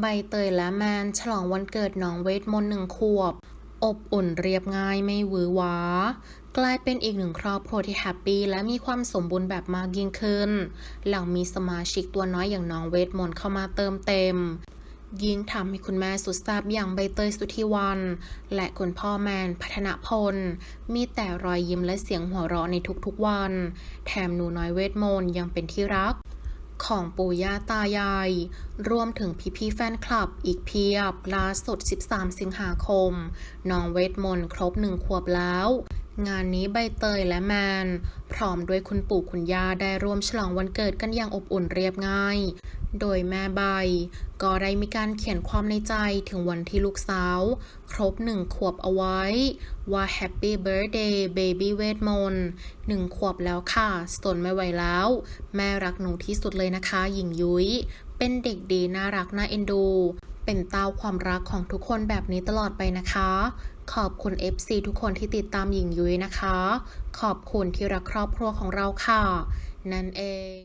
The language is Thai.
ใบเตยและแมน ฉลองวันเกิดน้องเวทมนต์หนึ่งขวบ อบอุ่นเรียบง่ายไม่หวือหวากลายเป็นอีกหนึ่งครอบครัวที่แฮปปี้และมีความสมบูรณ์แบบมากยิ่งขึ้น หลังมีสมาชิกตัวน้อยอย่างน้องเวทมนต์เข้ามาเติมเต็ม ยิ่งทำให้คุณแม่สุดแซ่บอย่างใบเตยสุธิวัน และคุณพ่อแมนพัฒนพล มีแต่รอยยิ้มและเสียงหัวเราะในทุกๆวัน แถมหนูน้อยเวทมนต์ยังเป็นที่รัก ของปู่ย่าตายาย รวมถึงพี่ๆแฟนคลับอีกเพียบล่าสุด 13 สิงหาคม น้องเวทมนต์ครบหนึ่งขวบแล้ว งานนี้ใบเตยและแมน พร้อมด้วยคุณปู่คุณย่าได้ร่วมฉลองวันเกิดกันอย่างอบอุ่นเรียบง่าย โดยแม่ใบ ก็ได้มีการเขียนความในใจถึงวันที่ลูกสาว ครบหนึ่งขวบเอาไว้ ว่า Happy Birthday Baby เวทมนต์หนึ่งขวบแล้วค่ะสนไม่ไหวแล้ว แม่รักหนูที่สุดเลยนะคะหญิงยุ้ยเป็นเด็กดีน่ารักน่าเอ็นดู เป็นเต้าความรักของทุกคนแบบนี้ตลอดไปนะคะ ขอบคุณ FC ทุกคนที่ติดตามหญิงยุ้ยนะคะ ขอบคุณที่รักครอบครัวของเราค่ะ นั่นเอง